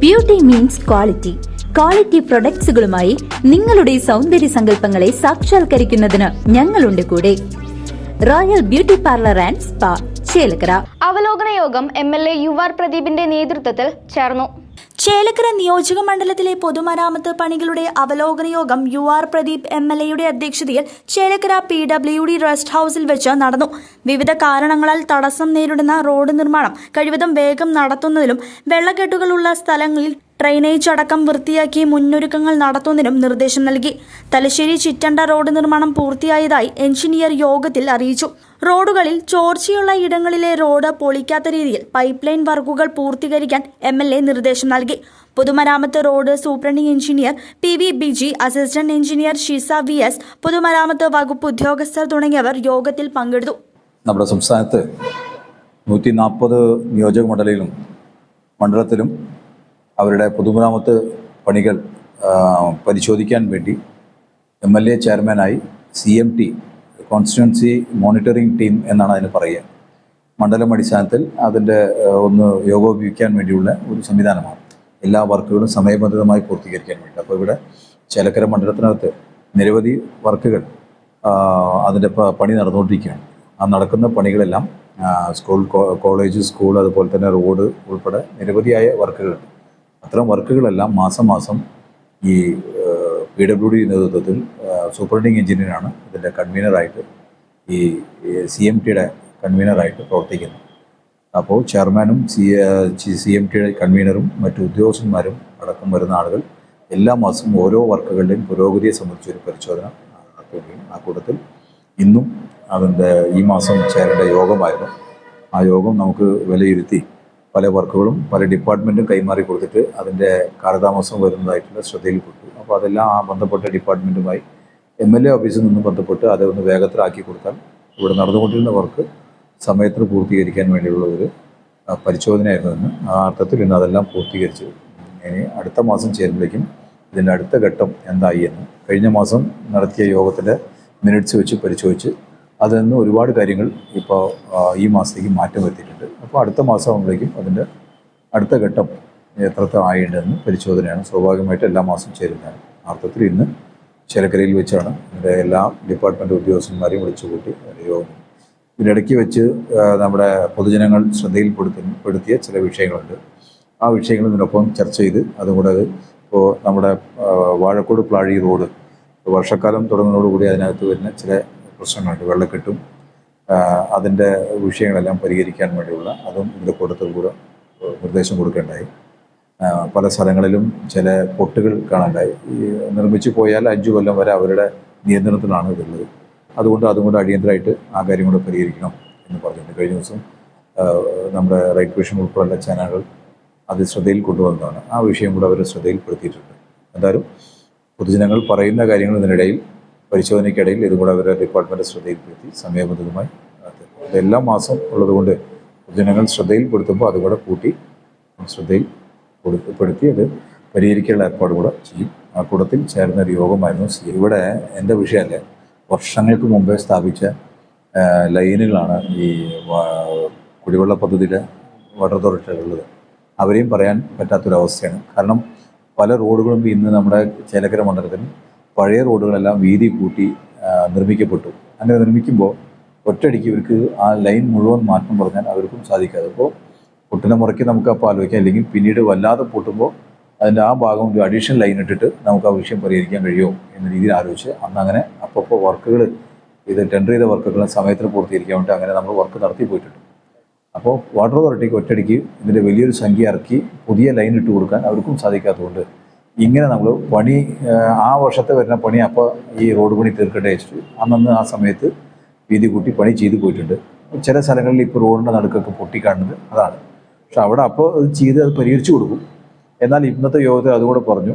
Beauty means quality quality പ്രൊഡക്ട്സുകളുമായി നിങ്ങളുടെ സൗന്ദര്യ സങ്കല്പങ്ങളെ സാക്ഷാത്കരിക്കുന്നതിന് ഞങ്ങളുണ്ട് കൂടെ. Royal beauty parlour and spa Chelakkara. അവലോകന യോഗം M L A U R പ്രദീപിന്റെ നേതൃത്വത്തിൽ ചേർന്നു. ചേലക്കര നിയോജക മണ്ഡലത്തിലെ പൊതുമരാമത്ത് പണികളുടെ അവലോകന യോഗം U R Pradeep M L എയുടെ അധ്യക്ഷതയിൽ Chelakkara P W D rest ഹൌസിൽ വെച്ച് നടന്നു. വിവിധ കാരണങ്ങളാൽ തടസ്സം നേരിടുന്ന റോഡ് നിർമ്മാണം കഴിവതും വേഗം നടത്തുന്നതിലും വെള്ളക്കെട്ടുകളുള്ള സ്ഥലങ്ങളിൽ ഡ്രൈനേജ് അടക്കം വൃത്തിയാക്കി മുന്നൊരുക്കങ്ങൾ നടത്തുന്നതിനും നിർദ്ദേശം നൽകി. തലശ്ശേരി ചിറ്റണ്ട റോഡ് നിർമ്മാണം പൂർത്തിയായതായി എഞ്ചിനീയർ യോഗത്തിൽ അറിയിച്ചു. റോഡുകളിൽ ചോർച്ചയുള്ള ഇടങ്ങളിലെ റോഡ് പൊളിക്കാത്ത രീതിയിൽ പൈപ്പ് ലൈൻ വർക്കുകൾ പൂർത്തീകരിക്കാൻ എം നിർദ്ദേശം നൽകി. പൊതുമരാമത്ത് road superintending engineer P V Biji assistant engineer Shiza V S പൊതുമരാമത്ത് വകുപ്പ് ഉദ്യോഗസ്ഥർ തുടങ്ങിയവർ യോഗത്തിൽ പങ്കെടുത്തു. നമ്മുടെ സംസ്ഥാനത്ത് നൂറ്റി നാൽപ്പത് നിയോജക മണ്ഡലയിലും മണ്ഡലത്തിലും അവരുടെ പൊതുമരാമത്ത് പണികൾ പരിശോധിക്കാൻ വേണ്ടി എം എൽ എ ചെയർമാനായി C M T constituency monitoring team എന്നാണ് അതിന് പറയുക. മണ്ഡലം അടിസ്ഥാനത്തിൽ അതിന്റെ ഒന്ന് യോഗോപയോഗിക്കാൻ വേണ്ടിയുള്ള ഒരു സംവിധാനമാണ്. എല്ലാ വർക്കുകളും സമയബന്ധിതമായി പൂർത്തീകരിക്കാൻ വേണ്ടി അപ്പോൾ ഇവിടെ ചേലക്കര മണ്ഡലത്തിനകത്ത് നിരവധി വർക്കുകൾ അതിന്റെ പണി നടന്നുകൊണ്ടിരിക്കുകയാണ്. ആ നടക്കുന്ന പണികളെല്ലാം സ്കൂൾ കോളേജ് സ്കൂൾ അതുപോലെ തന്നെ റോഡ് ഉൾപ്പെടെ നിരവധിയായ വർക്കുകളുണ്ട്. അത്തരം വർക്കുകളെല്ലാം മാസം മാസം ഈ പി ഡബ്ല്യു ഡി നേതൃത്വത്തിൽ സൂപ്രണ്ടിങ് എഞ്ചിനീയറാണ് ഇതിന്റെ കൺവീനറായിട്ട് ഈ സി എം ടിയുടെ കൺവീനറായിട്ട് പ്രവർത്തിക്കുന്നത്. അപ്പോൾ ചെയർമാനും സി സി എം ടിയുടെ കൺവീനറും മറ്റു ഉദ്യോഗസ്ഥന്മാരും അടക്കം വരുന്ന ആളുകൾ എല്ലാ മാസവും ഓരോ വർക്കുകളുടെയും പുരോഗതിയെ സംബന്ധിച്ചൊരു പരിശോധന നടത്തുകയും ആ കൂട്ടത്തിൽ ഇന്നും അതിന്റെ ഈ മാസം ചേരേണ്ട യോഗമായിരുന്നു. ആ യോഗം നമുക്ക് വിലയിരുത്തി പല വർക്കുകളും പല ഡിപ്പാർട്ട്മെന്റും കൈമാറി കൊടുത്തിട്ട് അതിന്റെ കാലതാമസം വരുന്നതായിട്ടുള്ള ശ്രദ്ധയിൽപ്പെട്ടു അപ്പോൾ അതെല്ലാം ആ ബന്ധപ്പെട്ട ഡിപ്പാർട്ട്മെന്റുമായി എം എൽ എ ഓഫീസിൽ നിന്ന് ബന്ധപ്പെട്ട് അതൊന്ന് വേഗത്തിലാക്കി കൊടുത്താൽ ഇവിടെ നടന്നുകൊണ്ടിരുന്ന വർക്ക് സമയത്തിന് പൂർത്തീകരിക്കാൻ വേണ്ടിയുള്ള ഒരു പരിശോധനയായിരുന്നു എന്ന് ആ അർത്ഥത്തിൽ ഇന്ന് അതെല്ലാം പൂർത്തീകരിച്ചു. ഇനി അടുത്ത മാസം ചേരുമ്പോഴേക്കും ഇതിന്റെ അടുത്ത ഘട്ടം എന്തായി എന്ന് കഴിഞ്ഞ മാസം നടത്തിയ യോഗത്തിന്റെ മിനിറ്റ്സ് വെച്ച് പരിശോധിച്ച് അതിൽ നിന്ന് ഒരുപാട് കാര്യങ്ങൾ ഇപ്പോൾ ഈ മാസത്തേക്ക് മാറ്റം വരുത്തിയിട്ടുണ്ട്. അപ്പോൾ അടുത്ത മാസം ആകുമ്പോഴേക്കും അതിന്റെ അടുത്ത ഘട്ടം എത്രത്തോളം ആയിട്ടുണ്ടെന്ന് പരിശോധനയാണ് സ്വാഭാവികമായിട്ട് എല്ലാ മാസവും ചേരുന്നതാണ് അർത്ഥത്തിൽ ഇന്ന് ചിലക്കരയിൽ വെച്ചാണ് ഇതിന്റെ എല്ലാ ഡിപ്പാർട്ട്മെന്റ് ഉദ്യോഗസ്ഥന്മാരെയും വിളിച്ചു കൂട്ടി യോഗം. ഇതിനിടയ്ക്ക് വെച്ച് നമ്മുടെ പൊതുജനങ്ങൾ ശ്രദ്ധയിൽപ്പെടുത്തി പെടുത്തിയ ചില വിഷയങ്ങളുണ്ട്. ആ വിഷയങ്ങൾ ഇതിനൊപ്പം ചർച്ച ചെയ്ത് അതും കൂടെ ഇപ്പോൾ നമ്മുടെ വാഴക്കോട് പ്ലാഴി റോഡ് വർഷക്കാലം തുടങ്ങുന്നതോടുകൂടി അതിനകത്ത് വരുന്ന ചില പ്രശ്നങ്ങളുണ്ട് ആ, അതിന്റെ വിഷയങ്ങളെല്ലാം പരിഹരിക്കാൻ വേണ്ടിയുള്ള അതും ഇതിന്റെ കൂട്ടത്തിൽ കൂടെ നിർദ്ദേശം കൊടുക്കേണ്ടായി. പല സ്ഥലങ്ങളിലും ചില പൊട്ടുകൾ കാണാണ്ടായി. ഈ നിർമ്മിച്ചു പോയാൽ അഞ്ചു കൊല്ലം വരെ അവരുടെ നിയന്ത്രണത്തിലാണ് ഇതുള്ളത്. അതുകൊണ്ട് അതും കൂടെ അടിയന്തരമായിട്ട് ആ കാര്യം കൂടെ പരിഹരിക്കണം എന്ന് പറഞ്ഞിട്ട് കഴിഞ്ഞ ദിവസം നമ്മുടെ റൈറ്റ് വിഷൻ ഉൾപ്പെടെയുള്ള ചാനലുകൾ അത് ശ്രദ്ധയിൽ കൊണ്ടുവന്നതാണ്. ആ വിഷയം കൂടെ അവർ ശ്രദ്ധയിൽപ്പെടുത്തിയിട്ടുണ്ട്. എന്തായാലും പൊതുജനങ്ങൾ പറയുന്ന കാര്യങ്ങൾ ഇതിനിടയിൽ പരിശോധനയ്ക്കിടയിൽ ഇതും കൂടെ അവരുടെ ഡിപ്പാർട്ട്മെന്റ് ശ്രദ്ധയിൽപ്പെടുത്തി സമയബന്ധിതമായി എല്ലാ മാസം ഉള്ളതുകൊണ്ട് ജനങ്ങൾ ശ്രദ്ധയിൽപ്പെടുത്തുമ്പോൾ അതുകൂടെ കൂട്ടി ശ്രദ്ധയിൽ കൊടുപ്പെടുത്തി അത് പരിഹരിക്കാനുള്ള ഏർപ്പാട് കൂടെ ചെയ്യും. ആ കൂടത്തിൽ ചേർന്ന ഒരു യോഗമായിരുന്നു ഇവിടെ എന്റെ വിഷയമല്ല വർഷങ്ങൾക്ക് മുമ്പേ സ്ഥാപിച്ച ലൈനുകളാണ് ഈ കുടിവെള്ള പദ്ധതിയിലെ വാട്ടർ അതോറിറ്റികളുള്ളത് അവരെയും പറയാൻ പറ്റാത്തൊരവസ്ഥയാണ്. കാരണം പല റോഡുകളും ഇന്ന് നമ്മുടെ ചേലക്കര മണ്ഡലത്തിൽ പഴയ റോഡുകളെല്ലാം വീതി കൂട്ടി നിർമ്മിക്കപ്പെട്ടു. അങ്ങനെ നിർമ്മിക്കുമ്പോൾ ഒറ്റയടിക്ക് ഇവർക്ക് ആ ലൈൻ മുഴുവൻ മാറ്റം പറഞ്ഞാൽ അവർക്കും സാധിക്കാതെ. അപ്പോൾ പൊട്ടിനെ മുറയ്ക്ക് നമുക്ക് അപ്പോൾ ആലോചിക്കാം. അല്ലെങ്കിൽ പിന്നീട് വല്ലാതെ പൊട്ടുമ്പോൾ അതിന്റെ ആ ഭാഗം ഒരു അഡീഷണൽ ലൈൻ ഇട്ടിട്ട് നമുക്ക് ആ വിഷയം പരിഹരിക്കാൻ കഴിയുമോ എന്ന രീതിയിൽ ആലോചിച്ച് അന്ന് അങ്ങനെ അപ്പോൾ വർക്കുകൾ ഇത് ടെൻഡർ ചെയ്ത വർക്കുകൾ സമയത്തിന് പൂർത്തീകരിക്കാൻ വേണ്ടി അങ്ങനെ നമ്മൾ വർക്ക് നടത്തി പോയിട്ടുണ്ട്. അപ്പോൾ വാട്ടർ അതോറിറ്റിക്ക് ഒറ്റയടിക്ക് ഇതിന്റെ വലിയൊരു സംഖ്യ ഇറക്കി പുതിയ ലൈൻ ഇട്ട് കൊടുക്കാൻ അവർക്കും സാധിക്കാത്തതുകൊണ്ട് ഇങ്ങനെ നമ്മൾ പണി ആ, വർഷത്തെ വരുന്ന പണി അപ്പോൾ ഈ റോഡ് പണി തീർക്കട്ടെ വെച്ചിട്ട് അന്നന്ന് ആ സമയത്ത് വീതി കൂട്ടി പണി ചെയ്തു പോയിട്ടുണ്ട്. ചില സ്ഥലങ്ങളിൽ ഇപ്പോൾ റോഡിന്റെ നടുക്കൊക്കെ പൊട്ടിക്കാണുന്നത് അതാണ്. പക്ഷെ അവിടെ അപ്പോൾ അത് ചെയ്ത് അത് പരിഹരിച്ചു കൊടുക്കും. എന്നാൽ ഇന്നത്തെ യോഗത്തിൽ അതുകൂടെ പറഞ്ഞു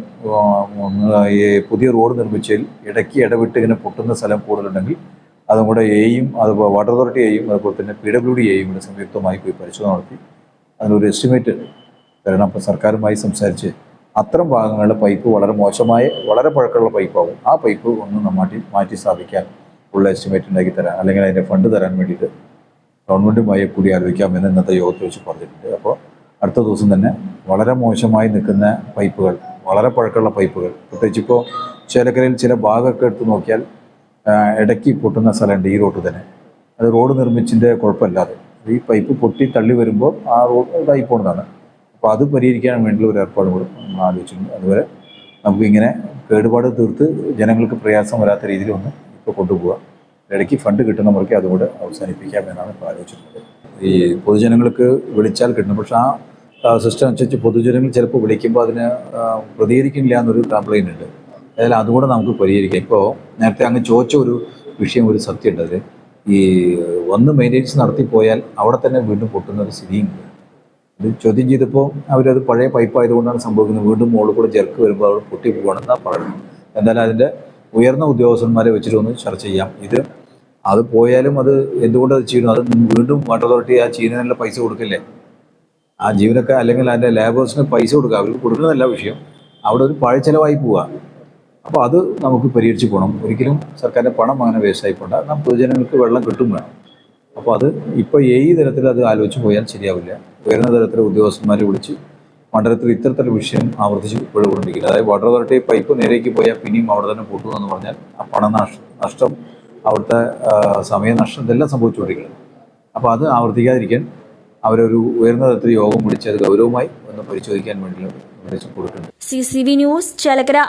ഈ പുതിയ റോഡ് നിർമ്മിച്ചതിൽ ഇടയ്ക്ക് ഇടവിട്ട് ഇങ്ങനെ പൊട്ടുന്ന സ്ഥലം കൂടുതലുണ്ടെങ്കിൽ അതും കൂടെ എയും അതുപോലെ വാട്ടർ അതോറിറ്റി എയും അതുപോലെ തന്നെ പി ഡബ്ല്യു ഡി എയും കൂടെ സംയുക്തമായി പോയി പരിശോധന നടത്തി. അതിനൊരു എസ്റ്റിമേറ്റ് തരണം. അപ്പോൾ സർക്കാരുമായി സംസാരിച്ച് അത്തരം ഭാഗങ്ങളിൽ പൈപ്പ് വളരെ മോശമായ വളരെ പഴക്കമുള്ള പൈപ്പാവും. ആ പൈപ്പ് ഒന്ന് മാറ്റി മാറ്റി സ്ഥാപിക്കാൻ ഉള്ള എസ്റ്റിമേറ്റ് ഉണ്ടാക്കി തരാൻ അല്ലെങ്കിൽ അതിന്റെ ഫണ്ട് തരാൻ വേണ്ടിയിട്ട് ഗവൺമെന്റുമായി കൂടി ആലോചിക്കാമെന്ന് ഇന്നത്തെ യോഗത്തിൽ വെച്ച് പറഞ്ഞിട്ടുണ്ട്. അപ്പോൾ അടുത്ത ദിവസം തന്നെ വളരെ മോശമായി നിൽക്കുന്ന പൈപ്പുകൾ വളരെ പഴക്കമുള്ള പൈപ്പുകൾ പ്രത്യേകിച്ച് ഇപ്പോൾ ചേലക്കരയിൽ ചില ഭാഗമൊക്കെ എടുത്ത് നോക്കിയാൽ ഇടയ്ക്ക് പൊട്ടുന്ന സ്ഥലമുണ്ട് ഈ റോഡ് തന്നെ. അത് റോഡ് നിർമ്മിച്ചിന്റെ കുഴപ്പമില്ലാതെ. ഈ പൈപ്പ് പൊട്ടി തള്ളി വരുമ്പോൾ ആ റോഡ് ഇതായി പോകുന്നതാണ് അപ്പോൾ അത് പരിഹരിക്കാൻ വേണ്ടിയുള്ള ഒരു ഏർപ്പാട് കൂടെ നമ്മൾ ആലോചിച്ചിട്ടുണ്ട്. അതുപോലെ നമുക്കിങ്ങനെ കേടുപാട് തീർത്ത് ജനങ്ങൾക്ക് പ്രയാസം വരാത്ത രീതിയിൽ ഒന്ന് ഇപ്പോൾ കൊണ്ടുപോകാം ഇടയ്ക്ക് ഫണ്ട് കിട്ടുന്ന മുറയ്ക്ക് അതുകൂടെ അവസാനിപ്പിക്കാം എന്നാണ് ഇപ്പോൾ ആലോചിച്ചിട്ടുള്ളത്. ഈ പൊതുജനങ്ങൾക്ക് വിളിച്ചാൽ കിട്ടും. പക്ഷേ ആ സിസ്റ്റം അനുസരിച്ച് പൊതുജനങ്ങൾ ചിലപ്പോൾ വിളിക്കുമ്പോൾ അതിന് പ്രതികരിക്കുന്നില്ല എന്നൊരു കംപ്ലയിന്റ് ഉണ്ട്. അതിൽ അതുകൂടെ നമുക്ക് പരിഹരിക്കാം. ഇപ്പോൾ നേരത്തെ അങ്ങ് ചോദിച്ച ഒരു വിഷയം ഒരു സത്യമുണ്ട്. അതിൽ ഈ ഒന്ന് മെയിന്റെനൻസ് നടത്തി പോയാൽ അവിടെ തന്നെ വീണ്ടും പൊട്ടുന്ന ഒരു സ്ഥിതിയുണ്ട്. ഇത് ചോദ്യം ചെയ്തപ്പോൾ അവരത് പഴയ പൈപ്പ് ആയതുകൊണ്ടാണ് സംഭവിക്കുന്നത്. വീണ്ടും മുകളിൽ കൂടെ ജെർക്ക് വരുമ്പോൾ അവിടെ പൊട്ടി പോവുകയാണെന്നാണ് പറയുന്നത്. എന്തായാലും അതിന്റെ ഉയർന്ന ഉദ്യോഗസ്ഥന്മാരെ വെച്ചിട്ട് ഒന്ന് ചർച്ച ചെയ്യാം. ഇത് അത് പോയാലും അത് എന്തുകൊണ്ട് അത് ചെയ്യുന്നു? അത് വീണ്ടും വാട്ടർ അതോറിറ്റി ആ ചെയ്യുന്നതിനുള്ള പൈസ കൊടുക്കില്ലേ? ആ ജീവനൊക്കെ അല്ലെങ്കിൽ അതിന്റെ ലേബേഴ്സിന് പൈസ കൊടുക്കുക. അവർക്ക് കൊടുക്കുന്നതല്ല വിഷയം. അവിടെ ഒരു പഴച്ചെലവായി പോവുക. അപ്പോൾ അത് നമുക്ക് പരിഹരിച്ച് പോകണം ഒരിക്കലും സർക്കാരിന്റെ പണം അങ്ങനെ വേസ്റ്റായി പോകണ്ട പൊതുജനങ്ങൾക്ക് വെള്ളം കിട്ടും വേണം. അപ്പോൾ അത് ഇപ്പോൾ ഏത് തരത്തിൽ അത് ആലോചിച്ച് പോയാൽ ശരിയാവില്ല. ഉയർന്ന തരത്തിലെ ഉദ്യോഗസ്ഥന്മാരെ വിളിച്ച് മണ്ഡലത്തിൽ ഇത്തരത്തിലുള്ള വിഷയം ആവർത്തിച്ച് ഇപ്പോഴുകൊണ്ടിരിക്കുന്നത്. അതായത് വാട്ടർ അതോറിറ്റി പൈപ്പ് നേരേക്ക് പോയാൽ പിന്നെയും അവിടെ തന്നെ പൊട്ടുമെന്ന് പറഞ്ഞാൽ ആ പണ നഷ്ട അവിടുത്തെ സമയനഷ്ടം ഇതെല്ലാം സംഭവിച്ചുകൊണ്ടിരിക്കുന്നത് അപ്പോൾ അത് ആവർത്തിക്കാതിരിക്കാൻ അവരൊരു ഉയർന്ന തരത്തിൽ യോഗം വിളിച്ച് അത് ഗൗരവമായി ഒന്ന് പരിശോധിക്കാൻ വേണ്ടി നിർദ്ദേശം കൊടുക്കുന്നുണ്ട്. C C V news Chelakkara.